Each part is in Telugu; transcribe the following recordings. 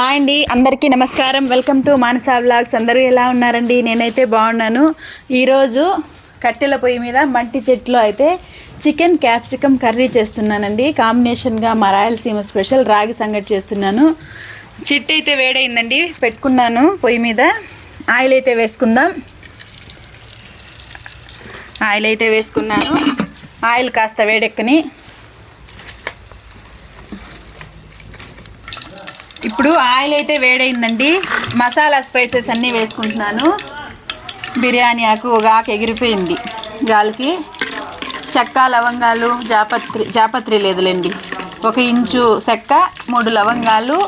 హాయ్ అండి అందరికీ నమస్కారం. వెల్కమ్ టు మానసా బ్లాగ్స్ అందరూ ఎలా ఉన్నారండి? నేనైతే బాగున్నాను. ఈరోజు కట్టెల పొయ్యి మీద మంటి చెట్లో అయితే చికెన్ క్యాప్సికమ్ కర్రీ చేస్తున్నానండి. కాంబినేషన్గా మా రాయలసీమ స్పెషల్ రాగి సంగటి చేస్తున్నాను. చెట్టు అయితే వేడైందండి పెట్టుకున్నాను పొయ్యి మీద. ఆయిల్ అయితే వేసుకుందాం. ఆయిల్ అయితే వేసుకున్నాను. ఆయిల్ కాస్త వేడెక్కని ఇప్పుడు ఆయిల్ అయితే వేడైందండి. మసాలా స్పైసెస్ అన్నీ వేసుకుంటున్నాను. బిర్యానీ ఆకు ఒక ఆకు ఎగిరిపోయింది. గాలికి చెక్క లవంగాలు జాపత్రి జాపత్రి లేదులేండి. ఒక ఇంచు చెక్క మూడు లవంగాలు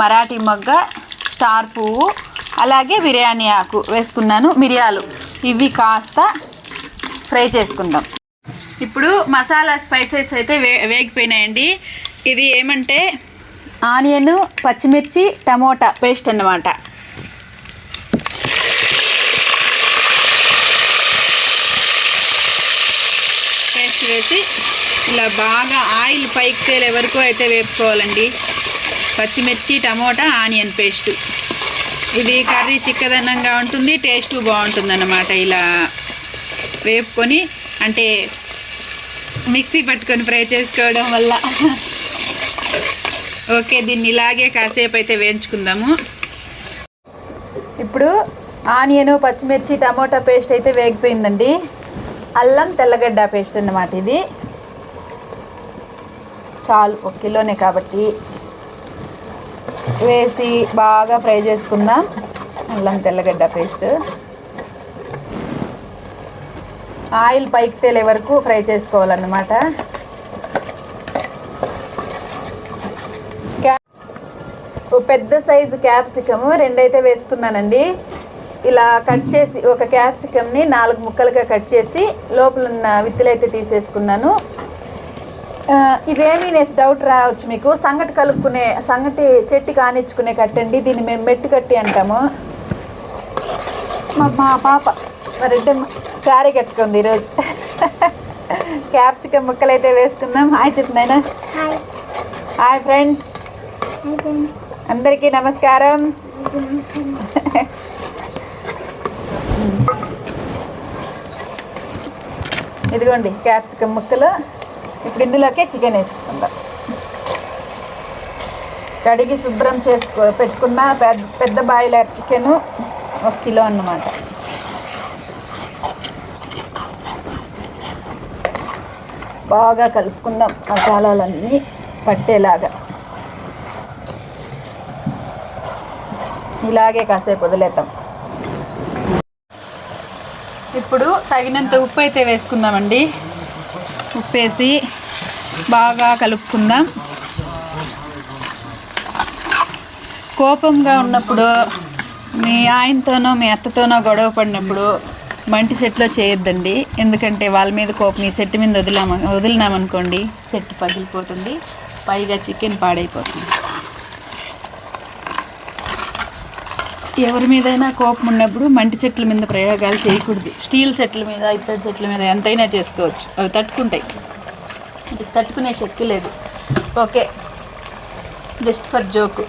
మరాఠీ మొగ్గ స్టార్ పువ్వు అలాగే బిర్యానీ ఆకు వేసుకున్నాను. మిరియాలు ఇవి కాస్త ఫ్రై చేసుకుందాం. ఇప్పుడు మసాలా స్పైసెస్ అయితే వే వేగిపోయినాయండి. ఇది ఏమంటే ఆనియన్ పచ్చిమిర్చి టమోటా పేస్ట్ అన్నమాట. పేస్ట్ వేసి ఇలా బాగా ఆయిల్ పైకి తేలే వరకు అయితే వేపుకోవాలండి. పచ్చిమిర్చి టమోటా ఆనియన్ పేస్ట్. ఇది కర్రీ చిక్కదనంగా ఉంటుంది టేస్ట్ బాగుంటుంది అన్నమాట ఇలా వేపుకొని అంటే మిక్సీ పట్టుకొని ఫ్రై చేసుకోవడం వల్ల ఓకే దీన్ని ఇలాగే కాసేపు అయితే వేయించుకుందాము. ఇప్పుడు ఆనియన్ పచ్చిమిర్చి టమోటా పేస్ట్ అయితే వేగిపోయిందండి. అల్లం తెల్లగడ్డ పేస్ట్ అన్నమాట ఇది. చాలు ఒక కిలోనే కాబట్టి. వేసి బాగా ఫ్రై చేసుకుందాం. అల్లం తెల్లగడ్డ పేస్ట్. ఆయిల్ పైకి తేలే వరకు ఫ్రై చేసుకోవాలన్నమాట. పెద్ద సైజు క్యాప్సికమ్ రెండైతే వేసుకున్నానండి. ఇలా కట్ చేసి ఒక క్యాప్సికమ్ని నాలుగు ముక్కలుగా కట్ చేసి లోపల ఉన్న విత్తులు అయితే తీసేసుకున్నాను ఇదేమీ నేను డౌట్ రావచ్చు మీకు. సంగటి కలుపుకునే సంగటి చెట్టు కానిచ్చుకునే కట్టండి. దీన్ని మేము మెట్టు కట్టి అంటాము. మా మా పాప రెడ్డి శారీ కట్టుకుంది ఈరోజు. క్యాప్సికమ్ ముక్కలు అయితే వేసుకుందాం. Hi చెప్పినాయన hi. Hi friends. Hi friends. అందరికీ నమస్కారం. ఇదిగోండి క్యాప్సికమ్ ముక్కలు. ఇప్పుడు ఇందులోకే చికెన్ వేసుకుందాం. కడిగి శుభ్రం చేసుకో పెట్టుకున్న పెద్ద పెద్ద బాయిలర్ చికెను ఒక కిలో అన్నమాట. బాగా కలుపుకుందాం మసాలాలన్నీ పట్టేలాగా. ఇలాగే కాసేపు వదిలేద్దాం. ఇప్పుడు తగినంత ఉప్పు అయితే వేసుకుందామండి. ఉప్పు వేసి బాగా కలుపుకుందాం. కోపంగా ఉన్నప్పుడు మీ ఆయనతోనో మీ అత్తతోనో గొడవ పడినప్పుడు మంటి సెట్లో చేయొద్దండి. ఎందుకంటే వాళ్ళ మీద కోపం ఈ సెట్ మీద వదిలామ వదిలినామనుకోండి సెట్ పగిలిపోతుంది. పైగా చికెన్ పాడైపోతుంది. ఎవరి మీదైనా కోపం ఉన్నప్పుడు మంటి చెట్ల మీద ప్రయోగాలు చేయకూడదు. స్టీల్ చెట్ల మీద ఇత్తడి చెట్ల మీద ఎంతైనా చేసుకోవచ్చు. అవి తట్టుకుంటాయి. ఇది తట్టుకునే శక్తి లేదు. ఓకే. Just for joke.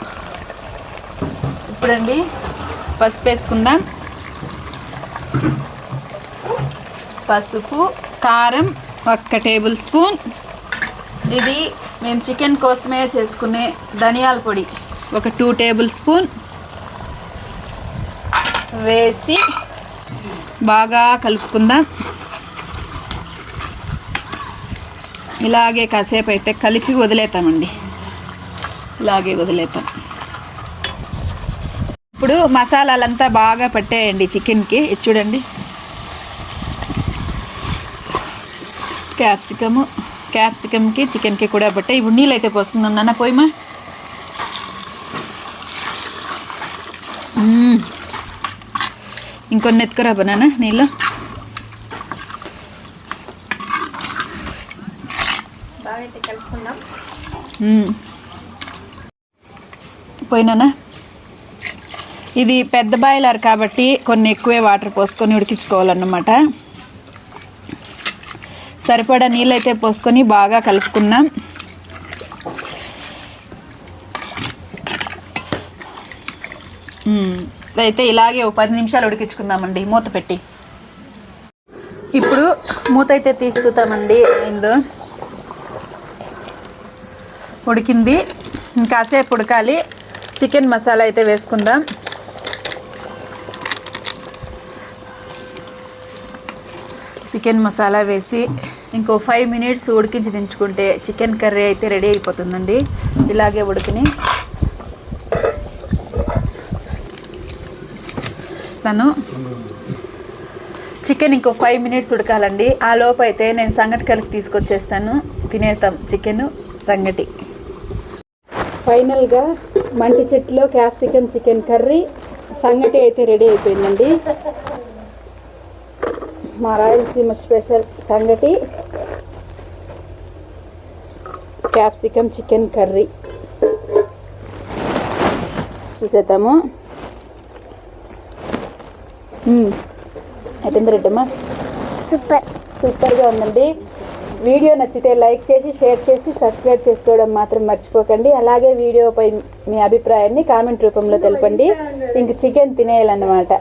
ఇప్పుడండి పసుపు వేసుకుందాం. పసుపు కారం ఒక్క టేబుల్ స్పూన్. ఇది మేము చికెన్ కోసమే చేసుకునే ధనియాల పొడి. ఒక టూ టేబుల్ స్పూన్. వేసి బాగా కలుపుకుందాం. ఇలాగే కాసేపు అయితే కలిపి వదిలేతామండి. ఇలాగే వదిలేతాం. ఇప్పుడు మసాలాలంతా బాగా పట్టేయండి చికెన్కి. చూడండి. క్యాప్సికము క్యాప్సికమ్కి చికెన్కి కూడా పట్టే. ఇప్పుడు నీళ్ళు అయితే పోసుకుందాం నాన్న పోయిమా. ఇంకొన్ని ఎత్తుకురా బనానా నీళ్ళు. పోయినానా? ఇది పెద్ద బాయిలర్ కాబట్టి కొన్ని ఎక్కువే వాటర్ పోసుకొని ఉడికించుకోవాలన్నమాట. సరిపడా నీళ్ళైతే పోసుకొని బాగా కలుపుకుందాం. మ్మ్. అయితే ఇలాగే ఒక పది నిమిషాలు ఉడికించుకుందామండి మూత పెట్టి. ఇప్పుడు మూత అయితే తీసుకుతామండి ఏందో ఉడికింది. ఇంకాసేపు ఉడకాలి. చికెన్ మసాలా అయితే వేసుకుందాం. చికెన్ మసాలా వేసి ఇంకో ఫైవ్ మినిట్స్ ఉడికించి దించుకుంటే చికెన్ కర్రీ అయితే రెడీ అయిపోతుందండి. ఇలాగే ఉడికిని. తను చికెన్ ఇంకో ఫైవ్ మినిట్స్ ఉడకాలండి. ఆ లోపు అయితే నేను సంగటి కలిపి తీసుకొచ్చేస్తాను. తినేస్తాం చికెన్ సంగటి. ఫైనల్గా మంటి చెట్టులో క్యాప్సికమ్ చికెన్ కర్రీ సంగటి అయితే రెడీ అయిపోయిందండి. మా రాయలసీమ స్పెషల్ సంగటి క్యాప్సికమ్ చికెన్ కర్రీ. చూసేద్దాము. ఎట్టింది రెడ్డమ్మా? సూపర్. సూపర్గా ఉందండి. వీడియో నచ్చితే లైక్ చేసి షేర్ చేసి సబ్స్క్రైబ్ చేసుకోవడం మాత్రం మర్చిపోకండి. అలాగే వీడియోపై మీ అభిప్రాయాన్ని కామెంట్ రూపంలో తెలపండి. ఇంక చికెన్ తినేయాలన్నమాట.